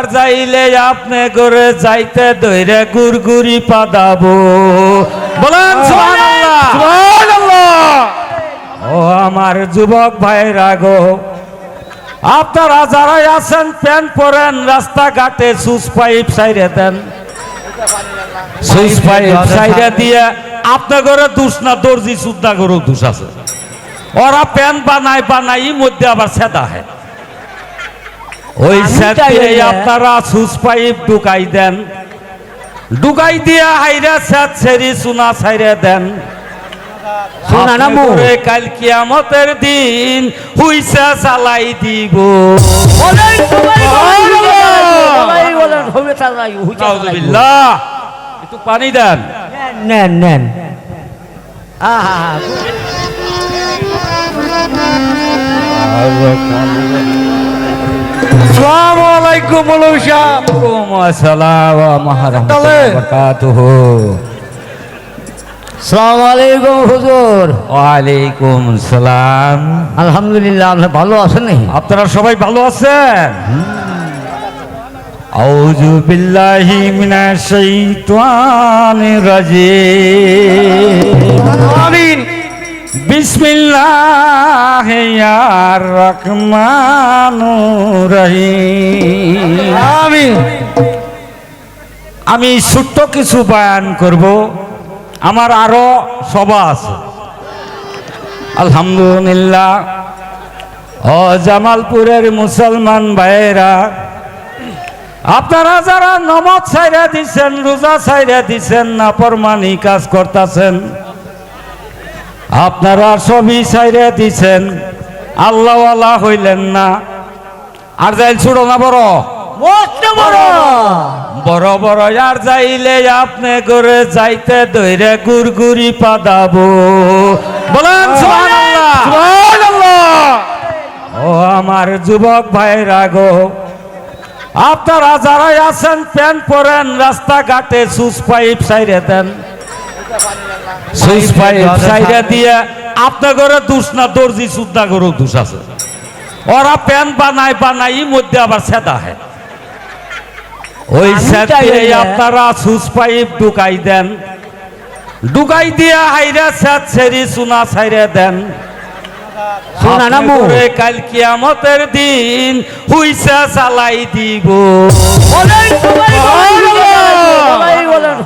আর যাইলে আপনি করে যাইতে দৈরে গুরগুরি পাদাবো। বলেন ও আমার যুবক ভাইরা গো আপনারা যারাই আছেন প্যান্ট পরেন রাস্তাঘাটে সুস পাইপ সাইরে দেন। সুইচ পাইপ সাইরে দিয়ে আপনার ঘরে দুষ না দর্জি সুদ্ধা গরু দুষ আছে। ওরা প্যান বানায় বানাই মধ্যে আবার সেদা হয়। ওই চাই আপনারা সুইচ পাইপ ঢুকাই দেন। ঢুকাই দিয়া হাইরা সেদ সেরি সুনা সাইরে দেন। কাল কিয়ামতের দিন হুইসা চালাই দিব। একটু পানি দেন। নেন নেন আহা আলাইকুম মৌলভী সাহেব আলাইকুম হুজুর। ওয়ালাইকুম সালাম। আলহামদুলিল্লাহ আপনি ভালো আছেন আপনারা সবাই ভালো আছেন? আউযু বিল্লাহি মিনাশ শাইতানির রাজিম। আমিন। বিসমিল্লাহির রহমানুর রহিম। আমিন। আমি ছোট্ট কিছু বয়ান করব। আমার আরও সভা আছে। আলহামদুলিল্লাহ। ও জামালপুরের মুসলমান ভাইয়েরা আপনারা যারা নমজ ছাইরা দিচ্ছেন রোজা ছাইরা দিচ্ছেন না পরমানি কাজ করতেছেন আপনারা সবই ছাইরা দিচ্ছেন আল্লাহওয়ালা হইলেন না। আর যাইল ছুড়ো না বড়। বড়। বড় আর যাইলে আপনি করে যাইতে দৈরে গুরগুরি পাদাবো। বলেন ও আমার যুবক ভাইরা গো আপনারা যারাই আছেন প্যান্ট পরেন রাস্তাঘাটে সুস পাইপ সাইরে দেন। সুইচ পাইপ সাইরে দিয়ে আপনার ঘরে দুষ না দর্জি সুদ্ধা গরু দুষ আছে। ওরা প্যান্ট বানায় বানাই মধ্যে আবার সেদা হয়। ওই আমি সেদ চাই দিয়ে না। আপনারা সুইচ পাইপ ঢুকাই দেন। ঢুকাই দিয়ে হাইরা সেরি সুনা সাইরে দেন। কাল কিয়ামতের দিন হুইসা চালাই দিব বলেন সবাই বলেন, সবাই বলেন হবে চালাই হুইচা চালাই। নাউজুবিল্লাহ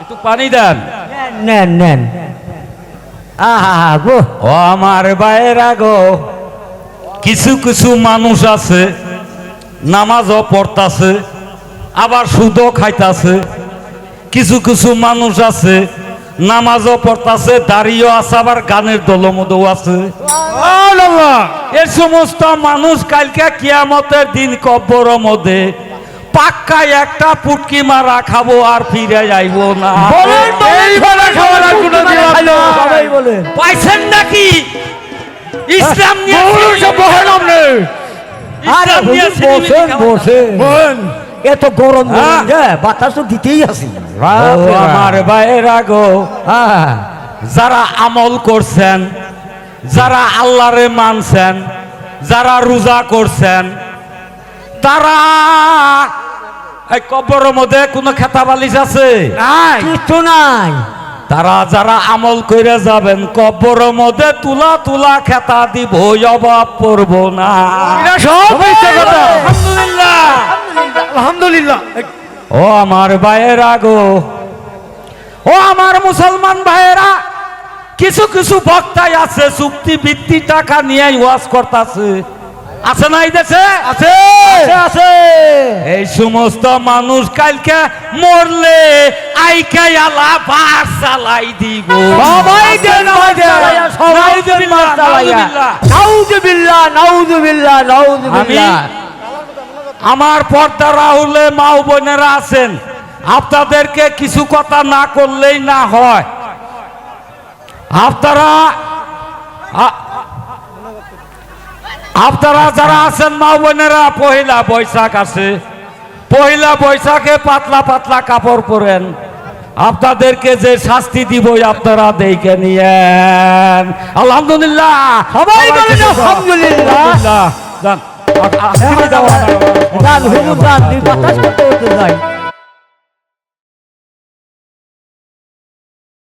একটু পানি দেন। নেন নেন আহা গো। ও আমার ভাইয়েরা গো কিছু কিছু মানুষ আছে নামাজও পড়তাছে আবার সুদও খাইতাছে। কিছু কিছু মানুষ আছে নামাজও পড়তাছে দাঁড়িয়েও আছে আবার গানের দলমদও আছে। এই সমস্ত মানুষ কালকে কিয়ামতের দিন কব্বর মধ্যে পাক্কায় একটা পুটকি মারা খাব আর ফিরে যাইব না। পাইছেন নাকি? ইসলাম এত গরম হ্যাঁ। বাতাস তো দিতেই আছে ও আমার ভাইয়েরা গো। হ্যাঁ। যারা আমল করছেন যারা আল্লাহরে মানছেন যারা রোজা করছেন তারা এই কবরের মধ্যে কোনো খেতা বালিশ আছে? নাই। কিছু নাই। তারা যারা আমল করে যাবেন কবর মধ্যে তুলা তুলা খেতা দিব অভাব পড়ব না। আলহামদুলিল্লাহ। আলহামদুলিল্লাহ। ও আমার ভাইয়েরা গো। ও আমার মুসলমান ভাইয়েরা কিছু কিছু বক্তাই আছে চুক্তি বৃত্তি টাকা নিয়ে ওয়াজ করতেছে। আছে না এই দেশে? আছে। আছে এই সমস্ত মানুষ কালকে মরলে আইকে আলা বাস চালাই দিব। সবাই সবাই দেন মাস চালাইয়া। নাউজুবিল্লাহ নাউজুবিল্লাহ নাউজুবিল্লাহ। আমার পর্দা রাহুলে মাও বোনেরা আছেন। আপনাদেরকে কিছু কথা না করলেই না হয়। আপনারা আপনারা যারা আছেন মা বোনেরা পহিলা বৈশাখ আছে। পহিলা বৈশাখে পাতলা পাতলা কাপড় পরেন। আপনাদেরকে যে শাস্তি দিব আপনারা দেখে নিয়েন। আলহামদুলিল্লাহ। সবাই বলেন সবাইকে আলহামদুলিল্লাহ। যান। হুজুর বাতাস করতে করতে